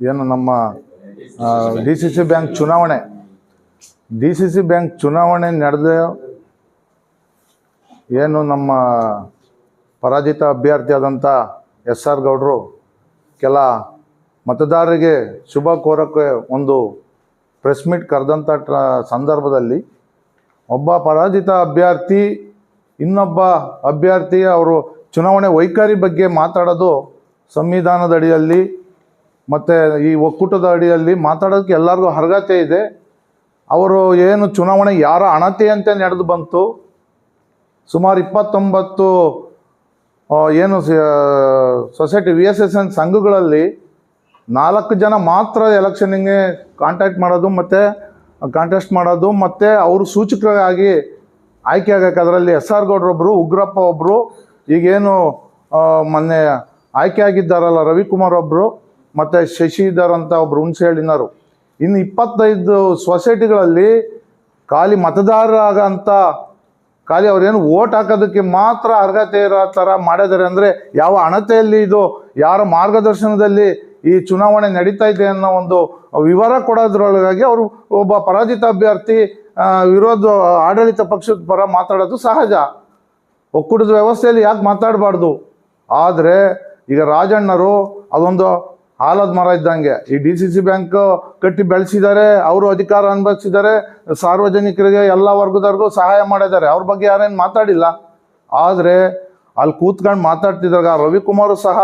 ಏನು ನಮ್ಮ D C C bank ಚುನಾವಣೆ. ಡಿ ಸಿ ಸಿ ಬ್ಯಾಂಕ್ ಚುನಾವಣೆ ನಡೆದ ಏನು ನಮ್ಮ ಪರಾಜಿತ ಅಭ್ಯರ್ಥಿ ಆದಂಥ ಎಸ್ ಆರ್ ಗೌಡರು ಕೆಲ ಮತದಾರರಿಗೆ ಶುಭ ಕೋರಕ್ಕೆ ಒಂದು ಪ್ರೆಸ್ ಮೀಟ್ ಕರೆದಂಥ ಸಂದರ್ಭದಲ್ಲಿ ಒಬ್ಬ ಪರಾಜಿತ ಅಭ್ಯರ್ಥಿ, ಇನ್ನೊಬ್ಬ ಅಭ್ಯರ್ಥಿ ಅವರು ಚುನಾವಣೆ ವೈಖರಿ ಬಗ್ಗೆ ಮಾತಾಡೋದು ಸಂವಿಧಾನದ ಅಡಿಯಲ್ಲಿ ಮತ್ತು ಈ ಒಕ್ಕೂಟದ ಅಡಿಯಲ್ಲಿ ಮಾತಾಡೋದಕ್ಕೆ ಎಲ್ಲರಿಗೂ ಅರ್ಹತೆ ಇದೆ. ಅವರು ಏನು ಚುನಾವಣೆ ಯಾರ ಅಣತೆಯಂತೆ ನಡೆದು ಬಂತು. ಸುಮಾರು ಇಪ್ಪತ್ತೊಂಬತ್ತು ಏನು society V S S N ಸಂಘಗಳಲ್ಲಿ ನಾಲ್ಕು ಜನ ಮಾತ್ರ ಎಲೆಕ್ಷನಿಗೆ ಕಾಂಟ್ಯಾಕ್ಟ್ ಮಾಡೋದು ಮತ್ತು ಕಾಂಟೆಸ್ಟ್ ಮಾಡೋದು ಮತ್ತು ಅವರು ಸೂಚಕರಾಗಿ ಆಯ್ಕೆ ಆಗಕ್ಕೆ ಅದರಲ್ಲಿ ಎಸ್ ಆರ್ ಗೌಡ್ರೊಬ್ಬರು ಉಗ್ರಪ್ಪ ಒಬ್ಬರು ಈಗೇನು ಮೊನ್ನೆ ಆಯ್ಕೆ ಆಗಿದ್ದಾರಲ್ಲ ರವಿಕುಮಾರ್ ಒಬ್ಬರು ಮತ್ತು ಶಶಿಧರ್ ಅಂತ ಒಬ್ಬರು ಹೇಳಿನರು ಇನ್ನು ಇಪ್ಪತ್ತೈದು ಸೊಸೈಟಿಗಳಲ್ಲಿ ಖಾಲಿ ಮತದಾರರಾಗಂಥ ಖಾಲಿ ಅವ್ರೇನು ಓಟ್ ಹಾಕೋದಕ್ಕೆ ಮಾತ್ರ ಅರ್ಹತೆ ಇರೋ ಥರ ಮಾಡಿದ್ದಾರೆ ಅಂದರೆ ಯಾವ ಅಣತೆಯಲ್ಲಿ ಇದು, ಯಾರ ಮಾರ್ಗದರ್ಶನದಲ್ಲಿ ಈ ಚುನಾವಣೆ ನಡೀತಾ ಇದೆ ಅನ್ನೋ ಒಂದು ವಿವರ ಕೊಡೋದ್ರೊಳಗಾಗಿ ಅವರು ಒಬ್ಬ ಪರಾಜಿತ ಅಭ್ಯರ್ಥಿ ವಿರೋಧ ಆಡಳಿತ ಪಕ್ಷದ ಪರ ಮಾತಾಡೋದು ಸಹಜ. ಒಕ್ಕೂಟದ ವ್ಯವಸ್ಥೆಯಲ್ಲಿ ಯಾಕೆ ಮಾತಾಡಬಾರ್ದು? ಆದರೆ ಈಗ ರಾಜಣ್ಣರು ಅದೊಂದು ಆಲದ ಮರ ಇದ್ದಂಗೆ. ಈ ಡಿ ಸಿ ಸಿ ಬ್ಯಾಂಕ್ ಕಟ್ಟಿ ಬೆಳೆಸಿದ್ದಾರೆ ಅವರು ಅಧಿಕಾರ ಅನುಭವಿಸಿದ್ದಾರೆ ಸಾರ್ವಜನಿಕರಿಗೆ ಎಲ್ಲ ವರ್ಗದವ್ರಿಗೂ ಸಹಾಯ ಮಾಡಿದ್ದಾರೆ. ಅವ್ರ ಬಗ್ಗೆ ಯಾರೇನು ಮಾತಾಡಿಲ್ಲ. ಆದರೆ ಅಲ್ಲಿ ಕೂತ್ಕೊಂಡು ಮಾತಾಡ್ತಿದ್ದಾರೆ ರವಿಕುಮಾರು ಸಹ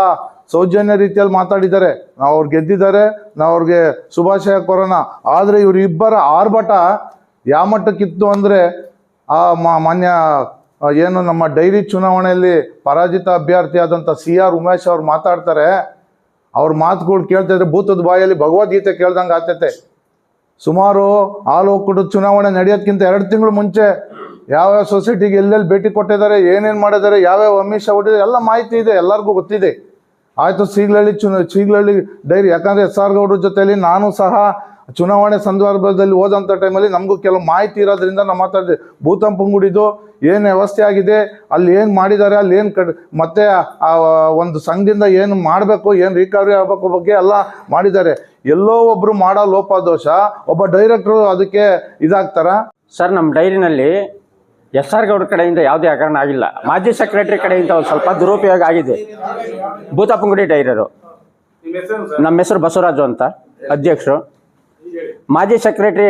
ಸೌಜನ್ಯ ರೀತಿಯಲ್ಲಿ ಮಾತಾಡಿದ್ದಾರೆ. ನಾವು ಅವ್ರು ಗೆದ್ದಿದ್ದಾರೆ, ನಾವು ಅವ್ರಿಗೆ ಶುಭಾಶಯ ಕೊರೋಣ. ಆದರೆ ಇವರಿಬ್ಬರ ಆರ್ಭಟ ಯಾವ ಮಟ್ಟಕ್ಕಿತ್ತು ಅಂದರೆ ಆ ಮಾನ್ಯ ಏನು ನಮ್ಮ ಡೈರಿ ಚುನಾವಣೆಯಲ್ಲಿ ಪರಾಜಿತ ಅಭ್ಯರ್ಥಿ ಆದಂಥ ಸಿ ಆರ್ ಉಮೇಶ್ ಅವ್ರು ಮಾತಾಡ್ತಾರೆ ಅವ್ರ ಮಾತುಗಳು ಕೇಳ್ತಾ ಇದ್ರೆ ಭೂತದ ಬಾಯಲ್ಲಿ ಭಗವದ್ಗೀತೆ ಕೇಳ್ದಂಗೆ ಆಗ್ತೈತೆ. ಸುಮಾರು ಒಕ್ಕೂಟದ ಚುನಾವಣೆ ನಡೆಯೋದ್ಕಿಂತ ಎರಡು ತಿಂಗಳು ಮುಂಚೆ ಯಾವ್ಯಾವ ಸೊಸೈಟಿಗೆ ಎಲ್ಲೆಲ್ಲಿ ಭೇಟಿ ಕೊಟ್ಟಿದ್ದಾರೆ, ಏನೇನು ಮಾಡಿದ್ದಾರೆ ಯಾವ್ಯಾವ ಅಮಿಷ ಹೊಟ್ಟಿದ್ದಾರೆ ಎಲ್ಲ ಮಾಹಿತಿ ಇದೆ, ಎಲ್ಲರಿಗೂ ಗೊತ್ತಿದೆ. ಆಯಿತು ಸೀಗ್ಲಳ್ಳಿ ಚುನ ಸೀಗ್ಲಳ್ಳಿ ಡೈರಿ, ಯಾಕಂದರೆ ಎಸ್ ಆರ್ ಗೌಡ್ರ ಜೊತೆಯಲ್ಲಿ ನಾನು ಸಹ ಚುನಾವಣೆ ಸಂದರ್ಭದಲ್ಲಿ ಹೋದಂಥ ಟೈಮಲ್ಲಿ ನಮಗೂ ಕೆಲವು ಮಾಹಿತಿ ಇರೋದ್ರಿಂದ ನಾವು ಮಾತಾಡಿದೆ. ಭೂತಂಪುಂಗುಡಿದು ಏನು ವ್ಯವಸ್ಥೆ ಆಗಿದೆ ಅಲ್ಲಿ ಏನು ಮಾಡಿದ್ದಾರೆ ಅಲ್ಲಿ ಏನು ಕಡ್ ಮತ್ತೆ ಆ ಒಂದು ಸಂಘದಿಂದ ಏನು ಮಾಡಬೇಕು ಏನು ರಿಕವರಿ ಆಗಬೇಕು ಬಗ್ಗೆ ಎಲ್ಲ ಮಾಡಿದ್ದಾರೆ. ಎಲ್ಲೋ ಒಬ್ಬರು ಮಾಡೋ ಲೋಪದೋಷ ಒಬ್ಬ ಡೈರೆಕ್ಟ್ರು ಅದಕ್ಕೆ ಇದಾಗ್ತಾರ? ಸರ್ ನಮ್ಮ ಡೈರಿನಲ್ಲಿ ಎಸ್ ಆರ್ ಗೌಡ ಕಡೆಯಿಂದ ಯಾವುದೇ ಹಗರಣ ಆಗಿಲ್ಲ. ಮಾಜಿ ಸೆಕ್ರೆಟರಿ ಕಡೆಯಿಂದ ಒಂದು ಸ್ವಲ್ಪ ದುರುಪಯೋಗ ಆಗಿದೆ. ಭೂತಪ್ಪಂಗುಡಿ ಡೈರರು. ನಮ್ಮ ಹೆಸರು ಬಸವರಾಜು ಅಂತ ಅಧ್ಯಕ್ಷರು. ಮಾಜಿ ಸೆಕ್ರೆಟರಿ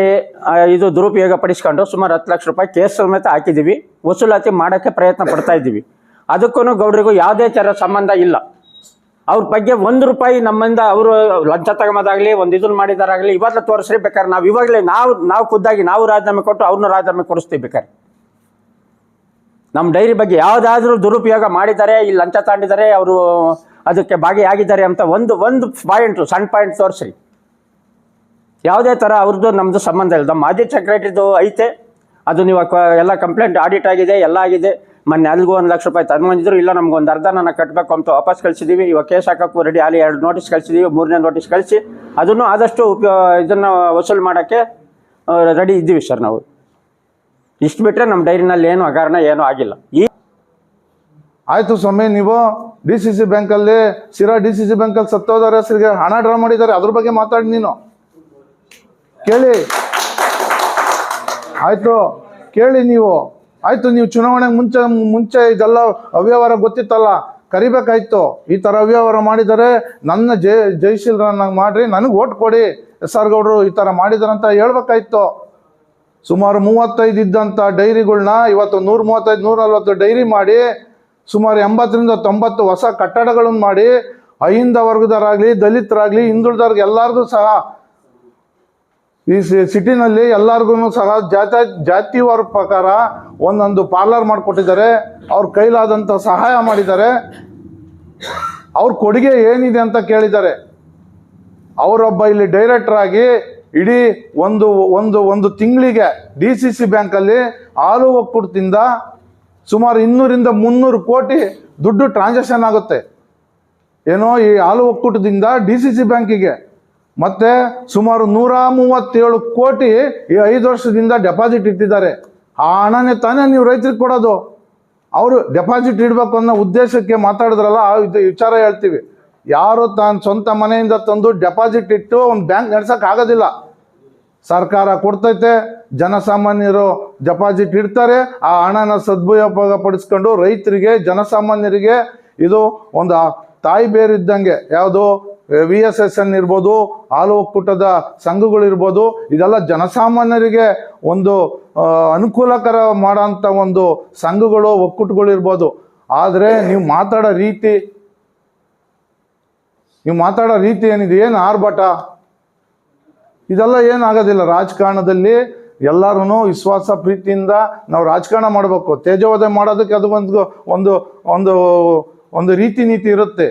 ಇದು ದುರುಪಯೋಗ ಪಡಿಸ್ಕೊಂಡು ಸುಮಾರು ಹತ್ತು ಲಕ್ಷ ರೂಪಾಯಿ ಕೇಸ್ ಸಮೇತ ಹಾಕಿದ್ದೀವಿ ವಸೂಲಾತಿ ಮಾಡೋಕ್ಕೆ ಪ್ರಯತ್ನ ಪಡ್ತಾ ಇದ್ದೀವಿ. ಅದಕ್ಕೂ ಗೌಡರಿಗೂ ಯಾವುದೇ ಥರ ಸಂಬಂಧ ಇಲ್ಲ. ಅವ್ರ ಬಗ್ಗೆ ಒಂದು ರೂಪಾಯಿ ನಮ್ಮಿಂದ ಅವರು ಲಂಚ ತಗೊಂಬೋದಾಗಲಿ ಒಂದು ಇದನ್ನ ಮಾಡಿದಾರಾಗಲಿ, ಇವಾಗಲೇ ತೋರಿಸ್ರಿ ಬೇಕಾದ್ರೆ ನಾವು ಇವಾಗಲೇ ನಾವು ನಾವು ಖುದ್ದಾಗಿ ನಾವು ರಾಜೀನಾಮೆ ಕೊಟ್ಟು ಅವ್ರನ್ನ ರಾಜೀನಾಮೆ ಕೊಡಿಸ್ತೀವಿ ಬೇಕಾದ್ರೆ ನಮ್ಮ ಡೈರಿ ಬಗ್ಗೆ ಯಾವುದಾದ್ರೂ ದುರುಪಯೋಗ ಮಾಡಿದ್ದಾರೆ ಇಲ್ಲಿ ಲಂಚ ತಾಂಡಿದ್ದಾರೆ ಅವರು ಅದಕ್ಕೆ ಭಾಗಿಯಾಗಿದ್ದಾರೆ ಅಂತ ಒಂದು ಒಂದು ಪಾಯಿಂಟು ಸಣ್ಣ ಪಾಯಿಂಟ್ ತೋರಿಸ್ರಿ. ಯಾವುದೇ ಥರ ಅವ್ರದ್ದು ನಮ್ಮದು ಸಂಬಂಧ ಇಲ್ಲ. ನಮ್ಮ ಮಾಜಿ ಸೆಕ್ರೆಟರಿದು ಐತೆ. ಅದು ನೀವು ಎಲ್ಲ ಕಂಪ್ಲೇಂಟ್ ಆಡಿಟ್ ಆಗಿದೆ, ಎಲ್ಲ ಆಗಿದೆ. ಮೊನ್ನೆ ಅಲ್ಲಿಗೂ ಒಂದು ಲಕ್ಷ ರೂಪಾಯಿ ತಂದ್ಬಂದಿದ್ರು ಇಲ್ಲ, ನಮ್ಗೆ ಒಂದು ಅರ್ಧ ನನ್ನ ಕಟ್ಟಬೇಕು ಅಂತ ವಾಪಸ್ ಕಳಿಸಿದ್ದೀವಿ ಇವಾಗ ಕೇಸ್ ಹಾಕೋಕ್ಕೂ ರೆಡಿ ಅಲ್ಲಿ ಎರಡು ನೋಟಿಸ್ ಕಳಿಸಿದ್ದೀವಿ ಮೂರನೇ ನೋಟಿಸ್ ಕಳಿಸಿ. ಅದನ್ನು ಆದಷ್ಟು ಉಪಯೋ ಇದನ್ನು ವಸೂಲು ಮಾಡೋಕ್ಕೆ ರೆಡಿ ಇದ್ದೀವಿ ಸರ್ ನಾವು. ಇಷ್ಟು ಬಿಟ್ಟರೆ ನಮ್ಮ ಡೈರಿನಲ್ಲಿ ಏನು ಹಗರಣ, ಏನೂ ಆಗಿಲ್ಲ. ಈ ಆಯಿತು ಸ್ವಾಮಿ, ನೀವು ಡಿ ಸಿ ಸಿ ಬ್ಯಾಂಕಲ್ಲಿ ಸಿರಾ ಡಿ ಸಿ ಸಿ ಬ್ಯಾಂಕಲ್ಲಿ ಸತ್ತೋದರ ಹೆಸರಿಗೆ ಹಣ ಡ್ರಾ ಮಾಡಿದ್ದಾರೆ. ಅದ್ರ ಬಗ್ಗೆ ಮಾತಾಡಿ ನೀನು. ಕೇಳಿ. ಆಯಿತು, ಕೇಳಿ ನೀವು. ಆಯಿತು, ನೀವು ಚುನಾವಣೆಗೆ ಮುಂಚೆ ಮುಂಚೆ ಇದೆಲ್ಲ ಅವ್ಯವಹಾರ ಗೊತ್ತಿತ್ತಲ್ಲ? ಕರಿಬೇಕಾಯ್ತು. ಈ ಥರ ಅವ್ಯವಹಾರ ಮಾಡಿದರೆ ನನ್ನ ಜಯ ಜಯಶೀಲರನ್ನಾಗಿ ಮಾಡಿರಿ, ನನಗೆ ಓಟ್ ಕೊಡಿ. ಎಸ್ ಆರ್ ಗೌಡರು ಈ ಥರ ಮಾಡಿದಾರಂತ ಹೇಳ್ಬೇಕಾಯ್ತು. ಸುಮಾರು ಮೂವತ್ತೈದು ಇದ್ದಂಥ ಡೈರಿಗಳನ್ನ ಇವತ್ತು ನೂರ ಮೂವತ್ತೈದು, ನೂರ ನಲ್ವತ್ತು ಡೈರಿ ಮಾಡಿ, ಸುಮಾರು ಎಂಬತ್ತರಿಂದ ತೊಂಬತ್ತು ಹೊಸ ಕಟ್ಟಡಗಳನ್ನು ಮಾಡಿ, ಅಹಿಂದ ವರ್ಗದವರಾಗಲಿ ದಲಿತರಾಗಲಿ, ಹಿಂದುಳಿದವ್ರಿಗೆ ಎಲ್ಲರಿಗೂ ಸಹ ಈ ಸಿಟಿನಲ್ಲಿ ಎಲ್ಲರಿಗೂ ಸಹ ಜಾತಿ ಜಾತಿವಾರ ಪ್ರಕಾರ ಒಂದೊಂದು ಪಾರ್ಲರ್ ಮಾಡಿಕೊಟ್ಟಿದ್ದಾರೆ. ಅವ್ರ ಕೈಲಾದಂಥ ಸಹಾಯ ಮಾಡಿದ್ದಾರೆ. ಅವ್ರ ಕೊಡುಗೆ ಏನಿದೆ ಅಂತ ಕೇಳಿದ್ದಾರೆ. ಅವರೊಬ್ಬ ಇಲ್ಲಿ ಡೈರೆಕ್ಟರ್ ಆಗಿ ಇಡೀ ಒಂದು ಒಂದು ಒಂದು ತಿಂಗಳಿಗೆ ಡಿ ಸಿ ಸಿ ಬ್ಯಾಂಕಲ್ಲಿ ಹಾಲು ಒಕ್ಕೂಟದಿಂದ ಸುಮಾರು ಇನ್ನೂರಿಂದ ಮುನ್ನೂರು ಕೋಟಿ ದುಡ್ಡು ಟ್ರಾನ್ಸಾಕ್ಷನ್ ಆಗುತ್ತೆ. ಏನೋ ಈ ಹಾಲು ಒಕ್ಕೂಟದಿಂದ ಡಿ ಸಿ ಸಿ ಬ್ಯಾಂಕಿಗೆ ಮತ್ತೆ ಸುಮಾರು ನೂರ ಮೂವತ್ತೇಳು ಕೋಟಿ ಈ ಐದು ವರ್ಷದಿಂದ ಡೆಪಾಸಿಟ್ ಇಟ್ಟಿದ್ದಾರೆ. ಆ ಹಣನೇ ತಾನೇ ನೀವು ರೈತರಿಗೆ ಕೊಡೋದು. ಅವರು ಡೆಪಾಸಿಟ್ ಇಡಬೇಕು ಅನ್ನೋ ಉದ್ದೇಶಕ್ಕೆ ಮಾತಾಡಿದ್ರಲ್ಲ, ಆ ವಿಚಾರ ಹೇಳ್ತೀವಿ. ಯಾರು ತಾನು ಸ್ವಂತ ಮನೆಯಿಂದ ತಂದು ಡೆಪಾಸಿಟ್ ಇಟ್ಟು ಒಂದು ಬ್ಯಾಂಕ್ ನಡ್ಸಕ್ ಆಗೋದಿಲ್ಲ. ಸರ್ಕಾರ ಕೊಡ್ತೈತೆ, ಜನಸಾಮಾನ್ಯರು ಡೆಪಾಸಿಟ್ ಇಡ್ತಾರೆ, ಆ ಹಣನ ಸದುಪಯೋಗ ಪಡಿಸ್ಕೊಂಡು ರೈತರಿಗೆ, ಜನಸಾಮಾನ್ಯರಿಗೆ ಇದು ಒಂದು ತಾಯಿ ಬೇರಿದ್ದಂಗೆ ಯಾವುದು? ವಿ ಎಸ್ ಎಸ್ ಎನ್ ಇರ್ಬೋದು ಹಾಲು ಒಕ್ಕೂಟದ ಸಂಘಗಳಿರ್ಬೋದು ಇದೆಲ್ಲ ಜನಸಾಮಾನ್ಯರಿಗೆ ಒಂದು ಅನುಕೂಲಕರ ಮಾಡೋಂಥ ಒಂದು ಸಂಘಗಳು, ಒಕ್ಕೂಟಗಳು ಇರ್ಬೋದು. ಆದರೆ ನೀವು ಮಾತಾಡೋ ರೀತಿ, ನೀವು ಮಾತಾಡೋ ರೀತಿ ಏನಿದೆ, ಏನು ಆರ್ಭಟ? ಇದೆಲ್ಲ ಏನಾಗೋದಿಲ್ಲ. ರಾಜಕಾರಣದಲ್ಲಿ ಎಲ್ಲರೂ ವಿಶ್ವಾಸ ಪ್ರೀತಿಯಿಂದ ನಾವು ರಾಜಕಾರಣ ಮಾಡಬೇಕು. ತೇಜೋವಧೆ ಮಾಡೋದಕ್ಕೆ ಅದು ಒಂದು ಒಂದು ಒಂದು ರೀತಿ ನೀತಿ ಇರುತ್ತೆ.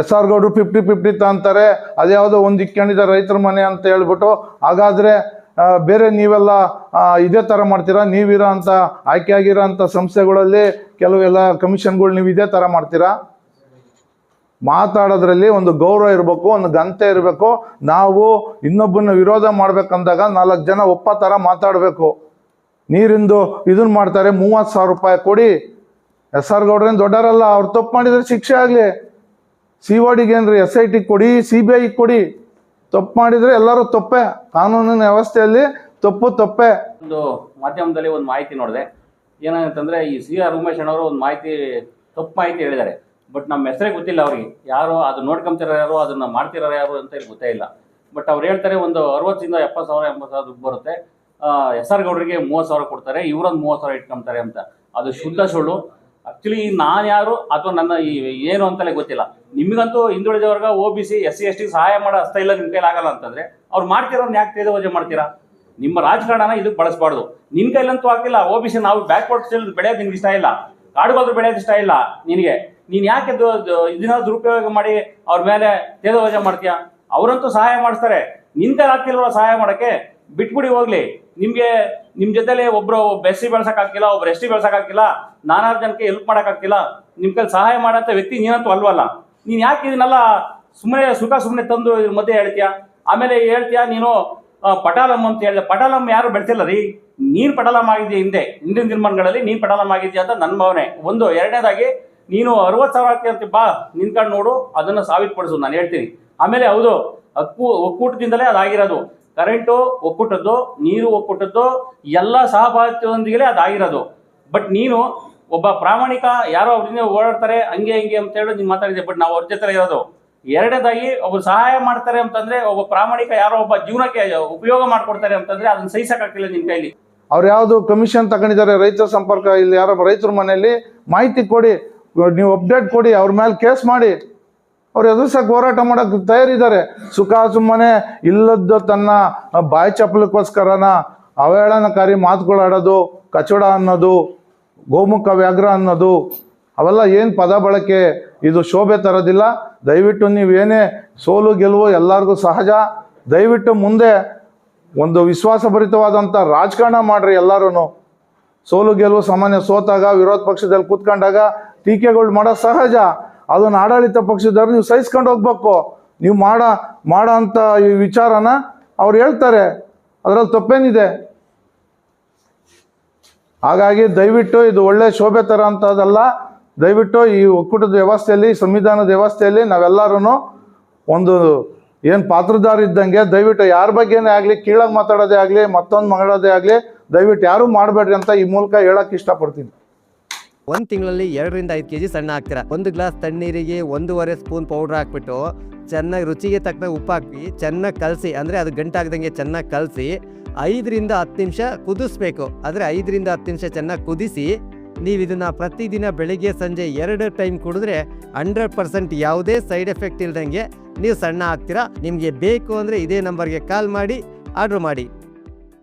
ಎಸ್ ಆರ್ ಗೌಡ್ರು ಫಿಫ್ಟಿ ಫಿಫ್ಟಿ ತಾಂತಾರೆ ಅದ್ಯಾವುದೋ ಒಂದು ಇಕ್ಕೊಂಡಿದೆ ರೈತರ ಮನೆ ಅಂತ ಹೇಳ್ಬಿಟ್ಟು, ಹಾಗಾದರೆ ಬೇರೆ ನೀವೆಲ್ಲ ಇದೇ ಥರ ಮಾಡ್ತೀರಾ? ನೀವಿರೋ ಅಂಥ ಆಯ್ಕೆ ಆಗಿರೋ ಅಂಥ ಸಂಸ್ಥೆಗಳಲ್ಲಿ ಕೆಲವೆಲ್ಲ ಕಮಿಷನ್ಗಳು ನೀವು ಇದೇ ಥರ ಮಾಡ್ತೀರಾ? ಮಾತಾಡೋದ್ರಲ್ಲಿ ಒಂದು ಗೌರವ ಇರಬೇಕು, ಒಂದು ಗಂತೆ ಇರಬೇಕು. ನಾವು ಇನ್ನೊಬ್ಬನ ವಿರೋಧ ಮಾಡ್ಬೇಕಂದಾಗ ನಾಲ್ಕು ಜನ ಒಪ್ಪ ಥರ ಮಾತಾಡಬೇಕು. ನೀರಿಂದು ಇದನ್ನ ಮಾಡ್ತಾರೆ, ಮೂವತ್ತು ಸಾವಿರ ರೂಪಾಯಿ ಕೊಡಿ. ಎಸ್ ಆರ್ ಗೌಡ್ರೇನು ದೊಡ್ಡರಲ್ಲ ಅವ್ರು ತಪ್ಪು ಮಾಡಿದ್ರೆ ಶಿಕ್ಷೆ ಆಗಲಿ. ಸಿ ಒ ಡಿಗೇನ್ರಿ ಎಸ್ ಐ ಟಿ ಕೊಡಿ, ಸಿ ಬಿ ಐ ಕೊಡಿ. ತಪ್ಪು ಮಾಡಿದರೆ ಎಲ್ಲರೂ ತಪ್ಪೆ. ಕಾನೂನಿನ ವ್ಯವಸ್ಥೆಯಲ್ಲಿ ತಪ್ಪು ತಪ್ಪೆ. ಒಂದು ಮಾಧ್ಯಮದಲ್ಲಿ ಒಂದು ಮಾಹಿತಿ ನೋಡಿದೆ. ಏನಾಗಂತಂದ್ರೆ ಈ ಸಿ ಆರ್ ಉಮೇಶ್ ಅಣ್ಣವರು ಒಂದು ಮಾಹಿತಿ, ತಪ್ಪು ಮಾಹಿತಿ ಹೇಳಿದ್ದಾರೆ. ಬಟ್ ನಮ್ಮ ಹೆಸರೇ ಗೊತ್ತಿಲ್ಲ ಅವ್ರಿಗೆ. ಯಾರು ಅದು ನೋಡ್ಕೊಂತಾರ ಯಾರು, ಅದನ್ನ ಮಾಡ್ತಿರೋ ಯಾರು ಅಂತ ಹೇಳಿ ಗೊತ್ತೇ ಇಲ್ಲ. ಬಟ್ ಅವ್ರು ಹೇಳ್ತಾರೆ ಒಂದು ಅರವತ್ತರಿಂದ ಎಪ್ಪತ್ತು ಸಾವಿರ, ಎಂಬತ್ತು ಸಾವಿರ ದುಡ್ಡು ಬರುತ್ತೆ. ಎಸ್ ಆರ್ ಗೌಡರಿಗೆ ಮೂವತ್ತು ಸಾವಿರ ಕೊಡ್ತಾರೆ, ಇವರೊಂದು ಮೂವತ್ತು ಸಾವಿರ ಇಟ್ಕೊಂತಾರೆ ಅಂತ. ಅದು ಶುದ್ಧ ಸುಳ್ಳು. ಆಕ್ಚುಲಿ ನಾನು ಯಾರು ಅಥವಾ ನನ್ನ ಈ ಏನು ಅಂತಲೇ ಗೊತ್ತಿಲ್ಲ. ನಿಮಗಂತೂ ಹಿಂದುಳಿದವ್ರಿಗೆ ವರ್ಗ O B C S C S T ಸಹಾಯ ಮಾಡೋ ಅಸ್ತ ಇಲ್ಲ ನಿಮ್ಮ ಕೈಲಿ ಆಗಲ್ಲ ಅಂತಂದ್ರೆ ಅವ್ರು ಮಾಡ್ತಿರೋನ್ ಯಾಕೆ ತೇಜವಜೆ ಮಾಡ್ತೀರಾ? ನಿಮ್ಮ ರಾಜಕಾರಣನ ಇದಕ್ಕೆ ಬಳಸಬಾರ್ದು. ನಿನ್ನ ಕೈಲಂತೂ ಆಗ್ತಿಲ್ಲ. ಓ ಬಿ ಸಿ ನಾವು ಬ್ಯಾಕ್ವರ್ಡ್ ಬೆಳೆಯೋದು ನಿಮ್ಗೆ ಇಷ್ಟ ಇಲ್ಲ. ಕಾಡುಗಾದ್ರು ಬೆಳೆಯೋದು ಇಷ್ಟ ಇಲ್ಲ ನಿನಗೆ. ನೀನು ಯಾಕೆ ಇದನ್ನ ದುರುಪಯೋಗ ಮಾಡಿ ಅವ್ರ ಮೇಲೆ ತೇಜವಜೆ ಮಾಡ್ತೀಯಾ? ಅವರಂತೂ ಸಹಾಯ ಮಾಡಿಸ್ತಾರೆ. ನಿನ್ನ ಕೈಲಿ ಸಹಾಯ ಮಾಡೋಕ್ಕೆ, ಬಿಟ್ಬಿಡಿ ಹೋಗ್ಲಿ. ನಿಮ್ಗೆ, ನಿಮ್ ಜೊತೆಲಿ ಒಬ್ರು ಒಬ್ಬ ಎಸ್ ಸಿ ಬೆಳ್ಸಕ್ ಆಗ್ತಿಲ್ಲ, ಒಬ್ರು ಎಸ್ ಟಿ ಆಗ್ತಿಲ್ಲ, ನಾನಾರು ಜನಕ್ಕೆ ಹೆಲ್ಪ್ ಮಾಡಕ್ ಆಗ್ತಿಲ್ಲ, ನಿಮ್ ಕೈಲಿ ಸಹಾಯ ಮಾಡಂತ ವ್ಯಕ್ತಿ ನೀನಂತೂ ಅಲ್ವಲ್ಲ? ನೀನು ಯಾಕೆ ಇದನ್ನೆಲ್ಲ ಸುಮ್ಮನೆ ಸುಖ ಸುಮ್ಮನೆ ತಂದು ಇದ್ರ ಮಧ್ಯೆ ಹೇಳ್ತೀಯ? ಆಮೇಲೆ ಹೇಳ್ತೀಯ ನೀನು ಪಟಾಲಮ್ ಪಟಾಲಂ ಅಂತ ಹೇಳಿದೆ, ಪಟಾಲಂ ಯಾರು ಬೆಳೆಸಿಲ್ಲ ರೀ? ನೀನು ಪಟಾಲಂ ಆಗಿದೆಯಾ ಹಿಂದೆ, ಹಿಂದಿನ ದಿನಮಾನಗಳಲ್ಲಿ ನೀನು ಪಟಾಲಮ್ ಆಗಿದೆಯಾ ಅಂತ ನನ್ನ ಭಾವನೆ. ಒಂದು, ಎರಡನೇದಾಗಿ, ನೀನು ಅರವತ್ತು ಸಾವಿರ ಆಗ್ತೀಯ ಅಂತ, ಬಾ ನಿನ್ಕಂಡು ನೋಡು, ಅದನ್ನ ಸಾಬೀತುಪಡಿಸು, ನಾನು ಹೇಳ್ತೀನಿ. ಆಮೇಲೆ ಹೌದು ಅಕ್ಕು ಒಕ್ಕೂಟದಿಂದಲೇ ಅದಾಗಿರೋದು. ಕರೆಂಟು ಒಕ್ಕೂಟದ್ದು, ನೀರು ಒಕ್ಕೂಟದ್ದು, ಎಲ್ಲ ಸಹಭಾಗಿತ್ವದೊಂದಿಗೆ ಅದಾಗಿರೋದು. ಬಟ್ ನೀನು ಒಬ್ಬ ಪ್ರಾಮಾಣಿಕ ಯಾರೋ ಅವ್ರಿಂದ ಓಡಾಡ್ತಾರೆ, ಹಂಗೆ ಹಿಂಗೆ ಅಂತ ಹೇಳಿ ನೀನು ಮಾತಾಡಿದೆ. ಬಟ್ ನಾವು ಅವ್ರ ಜೊತೆ ಇರೋದು. ಎರಡನೇದಾಗಿ ಒಬ್ರು ಸಹಾಯ ಮಾಡ್ತಾರೆ ಅಂತಂದ್ರೆ, ಒಬ್ಬ ಪ್ರಾಮಾಣಿಕ ಯಾರೋ ಒಬ್ಬ ಜೀವನಕ್ಕೆ ಉಪಯೋಗ ಮಾಡ್ಕೊಡ್ತಾರೆ ಅಂತಂದ್ರೆ ಅದನ್ನ ಸಹಿಸಕ್ಕಾಗ್ತಿಲ್ಲ ನಿನ್ ಕೈಲಿ. ಅವ್ರು ಯಾವುದು ಕಮಿಷನ್ ತಗೊಂಡಿದ್ದಾರೆ, ರೈತರ ಸಂಪರ್ಕ, ಇಲ್ಲಿ ಯಾರೋ ರೈತರ ಮನೆಯಲ್ಲಿ ಮಾಹಿತಿ ಕೊಡಿ, ನೀವು ಅಪ್ಡೇಟ್ ಕೊಡಿ, ಅವ್ರ ಮೇಲೆ ಕೇಸ್ ಮಾಡಿ. ಅವ್ರು ಎದುರ್ಸಕ್ಕೆ ಹೋರಾಟ ಮಾಡೋಕ್ಕೆ ತಯಾರಿದ್ದಾರೆ. ಸುಖ ಸುಮ್ಮನೆ ಇಲ್ಲದ್ದು ತನ್ನ ಬಾಯಿ ಚಪ್ಪಲಕ್ಕೋಸ್ಕರನ ಅವಹೇಳನಕಾರಿ ಮಾತುಗಳಾಡೋದು ಕಚಡ ಅನ್ನೋದು, ಗೋಮುಖ ವ್ಯಾಘ್ರ ಅನ್ನೋದು, ಅವೆಲ್ಲ ಏನು ಪದ ಬಳಕೆ, ಇದು ಶೋಭೆ ತರೋದಿಲ್ಲ. ದಯವಿಟ್ಟು ನೀವೇನೇ ಸೋಲು ಗೆಲುವು ಎಲ್ಲರಿಗೂ ಸಹಜ. ದಯವಿಟ್ಟು ಮುಂದೆ ಒಂದು ವಿಶ್ವಾಸಭರಿತವಾದಂಥ ರಾಜಕಾರಣ ಮಾಡ್ರಿ ಎಲ್ಲರೂ ಸೋಲು ಗೆಲುವು ಸಾಮಾನ್ಯ ಸೋತಾಗ, ವಿರೋಧ ಪಕ್ಷದಲ್ಲಿ ಕೂತ್ಕೊಂಡಾಗ ಟೀಕೆಗಳು ಮಾಡೋ ಸಹಜ. ಅದನ್ನ ಆಡಳಿತ ಪಕ್ಷದವ್ರು ನೀವು ಸಹಿಸ್ಕೊಂಡು ಹೋಗ್ಬೇಕು. ನೀವು ಮಾಡ, ಮಾಡೋ ಅಂಥ ಈ ವಿಚಾರನ ಅವ್ರು ಹೇಳ್ತಾರೆ. ಅದರಲ್ಲಿ ತಪ್ಪೇನಿದೆ. ಹಾಗಾಗಿ ದಯವಿಟ್ಟು ಇದು ಒಳ್ಳೆ ಶೋಭೆ ಥರ ಅಂತದಲ್ಲ, ದಯವಿಟ್ಟು ಈ ಒಕ್ಕೂಟದ ವ್ಯವಸ್ಥೆಯಲ್ಲಿ, ಸಂವಿಧಾನದ ವ್ಯವಸ್ಥೆಯಲ್ಲಿ ನಾವೆಲ್ಲರೂ ಒಂದು ಏನು ಪಾತ್ರದಾರ ಇದ್ದಂಗೆ ದಯವಿಟ್ಟು ಯಾರ ಬಗ್ಗೆನೇ ಆಗಲಿ, ಕೀಳಾಗಿ ಮಾತಾಡೋದೇ ಆಗಲಿ, ಮತ್ತೊಂದು ಮಾಡೋದೇ ಆಗಲಿ, ದಯವಿಟ್ಟು ಯಾರೂ ಮಾಡಬೇಡ್ರಿ ಅಂತ ಈ ಮೂಲಕ ಹೇಳಕ್ಕೆ ಇಷ್ಟಪಡ್ತೀನಿ. ಒಂದು ತಿಂಗಳಲ್ಲಿ ಎರಡರಿಂದ ಐದು ಕೆಜಿ ಸಣ್ಣ ಹಾಕ್ತೀರಾ. ಒಂದು ಗ್ಲಾಸ್ ತಣ್ಣೀರಿಗೆ ಒಂದೂವರೆ ಸ್ಪೂನ್ ಪೌಡರ್ ಹಾಕ್ಬಿಟ್ಟು ಚೆನ್ನಾಗಿ ರುಚಿಗೆ ತಕ್ಕ ಉಪ್ಪು ಹಾಕಿ ಚೆನ್ನಾಗಿ ಕಲಸಿ, ಅಂದರೆ ಅದು ಗಂಟಾಗ್ದಂಗೆ ಚೆನ್ನಾಗಿ ಕಲಸಿ ಐದರಿಂದ ಹತ್ತು ನಿಮಿಷ ಕುದಿಸ್ಬೇಕು. ಅಂದರೆ ಐದರಿಂದ ಹತ್ತು ನಿಮಿಷ ಚೆನ್ನಾಗಿ ಕುದಿಸಿ ನೀವು ಇದನ್ನ ಪ್ರತಿದಿನ ಬೆಳಿಗ್ಗೆ ಸಂಜೆ ಎರಡು ಟೈಮ್ ಕುಡಿದ್ರೆ ಹಂಡ್ರೆಡ್ ಪರ್ಸೆಂಟ್ ಯಾವುದೇ ಸೈಡ್ ಎಫೆಕ್ಟ್ ಇಲ್ದಂಗೆ ನೀವು ಸಣ್ಣ ಹಾಕ್ತೀರಾ. ನಿಮಗೆ ಬೇಕು ಅಂದರೆ ಇದೇ ನಂಬರ್ಗೆ ಕಾಲ್ ಮಾಡಿ, ಆರ್ಡ್ರ್ ಮಾಡಿ.